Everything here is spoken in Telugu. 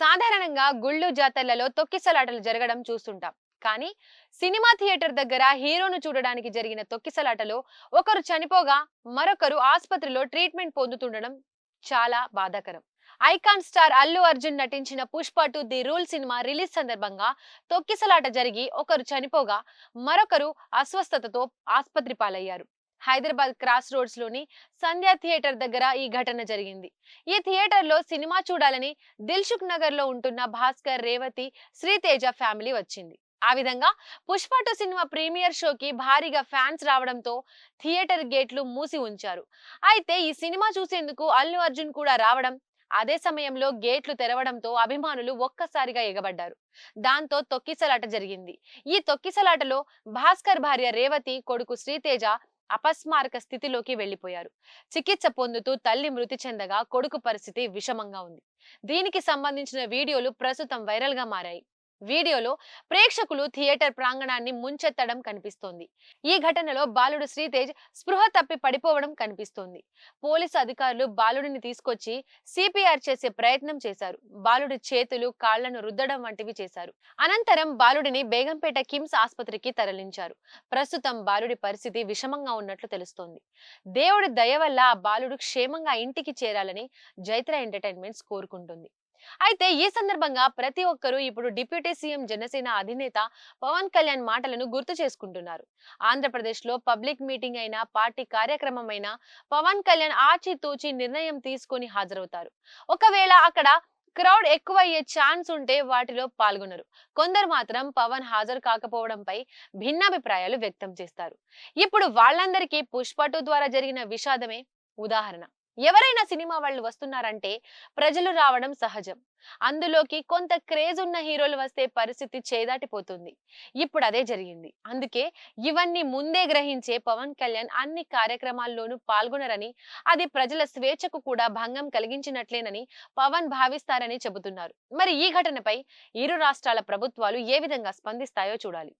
సాధారణంగా గుళ్ళు జాతరలలో తొక్కిసలాటలు జరగడం చూస్తుంటాం. కానీ సినిమా థియేటర్ దగ్గర హీరోను చూడడానికి జరిగిన తొక్కిసలాటలో ఒకరు చనిపోగా మరొకరు ఆసుపత్రిలో ట్రీట్మెంట్ పొందుతుండడం చాలా బాధాకరం. ఐకాన్ స్టార్ అల్లు అర్జున్ నటించిన పుష్ప టు ది రూల్ సినిమా రిలీజ్ సందర్భంగా తొక్కిసలాట జరిగి ఒకరు చనిపోగా మరొకరు అస్వస్థతతో ఆసుపత్రి పాలయ్యారు. హైదరాబాద్ క్రాస్ రోడ్స్లోని సంధ్యా థియేటర్ దగ్గర ఈ ఘటన జరిగింది. ఈ థియేటర్లో సినిమా చూడాలని దిల్సుఖ్ నగర్లో ఉంటున్న భాస్కర్ రేవతి శ్రీతేజ ఫ్యామిలీ వచ్చింది. ఆ విధంగా పుష్పటు సినిమా ప్రీమియర్ షోకి భారీగా ఫ్యాన్స్ రావడంతో థియేటర్ గేట్లు మూసి ఉంచారు. అయితే ఈ సినిమా చూసేందుకు అల్లు అర్జున్ కూడా రావడం అదే సమయంలో గేట్లు తెరవడంతో అభిమానులు ఒక్కసారిగా ఎగబడ్డారు. దాంతో తొక్కిసలాట జరిగింది. ఈ తొక్కిసలాటలో భాస్కర్ భార్య రేవతి కొడుకు శ్రీతేజ అపస్మారక స్థితిలోకి వెళ్ళిపోయారు చికిత్స పొందుతూ తల్లి మృతి చెందగా కొడుకు పరిస్థితి విషమంగా ఉంది. దీనికి సంబంధించిన వీడియోలు ప్రస్తుతం వైరల్గా మారాయి. వీడియోలో ప్రేక్షకులు థియేటర్ ప్రాంగణాన్ని ముంచెత్తడం కనిపిస్తోంది. ఈ ఘటనలో బాలుడు శ్రీతేజ్ స్పృహ తప్పి పడిపోవడం కనిపిస్తోంది. పోలీసు అధికారులు బాలుడిని తీసుకొచ్చి సిపిఆర్ చేసే ప్రయత్నం చేశారు. బాలుడి చేతులు కాళ్ళను రుద్దడం వంటివి చేశారు. అనంతరం బాలుడిని బేగంపేట కిమ్స్ ఆసుపత్రికి తరలించారు. ప్రస్తుతం బాలుడి పరిస్థితి విషమంగా ఉన్నట్లు తెలుస్తోంది. దేవుడి దయ వల్ల ఆ బాలుడు క్షేమంగా ఇంటికి చేరాలని జైత్ర ఎంటర్టైన్మెంట్స్ కోరుకుంటుంది. అయితే ఈ సందర్భంగా ప్రతి ఒక్కరూ ఇప్పుడు డిప్యూటీ సీఎం జనసేన అధినేత పవన్ కళ్యాణ్ మాటలను గుర్తు చేసుకుంటున్నారు. ఆంధ్రప్రదేశ్లో పబ్లిక్ మీటింగ్ అయినా పార్టీ కార్యక్రమం అయినా పవన్ కళ్యాణ్ ఆచితూచి నిర్ణయం తీసుకొని హాజరవుతారు. ఒకవేళ అక్కడ క్రౌడ్ ఎక్కువ అయ్యే ఛాన్స్ ఉంటే వాటిలో పాల్గొనరు. కొందరు మాత్రం పవన్ హాజరు కాకపోవడంపై భిన్నాభిప్రాయాలు వ్యక్తం చేస్తారు. ఇప్పుడు వాళ్ళందరికీ పుష్పటు ద్వారా జరిగిన విషాదమే ఉదాహరణ. ఎవరైనా సినిమా వాళ్ళు వస్తున్నారంటే ప్రజలు రావడం సహజం. అందులోకి కొంత క్రేజ్ ఉన్న హీరోలు వస్తే పరిస్థితి చేదాటిపోతుంది. ఇప్పుడు అదే జరిగింది. అందుకే ఇవన్నీ ముందే గ్రహించే పవన్ కళ్యాణ్ అన్ని కార్యక్రమాల్లోనూ పాల్గొనరని అది ప్రజల స్వేచ్ఛకు కూడా భంగం కలిగించినట్లేనని పవన్ భావిస్తారని చెబుతున్నారు. మరి ఈ ఘటనపై ఇరు రాష్ట్రాల ప్రభుత్వాలు ఏ విధంగా స్పందిస్తాయో చూడాలి.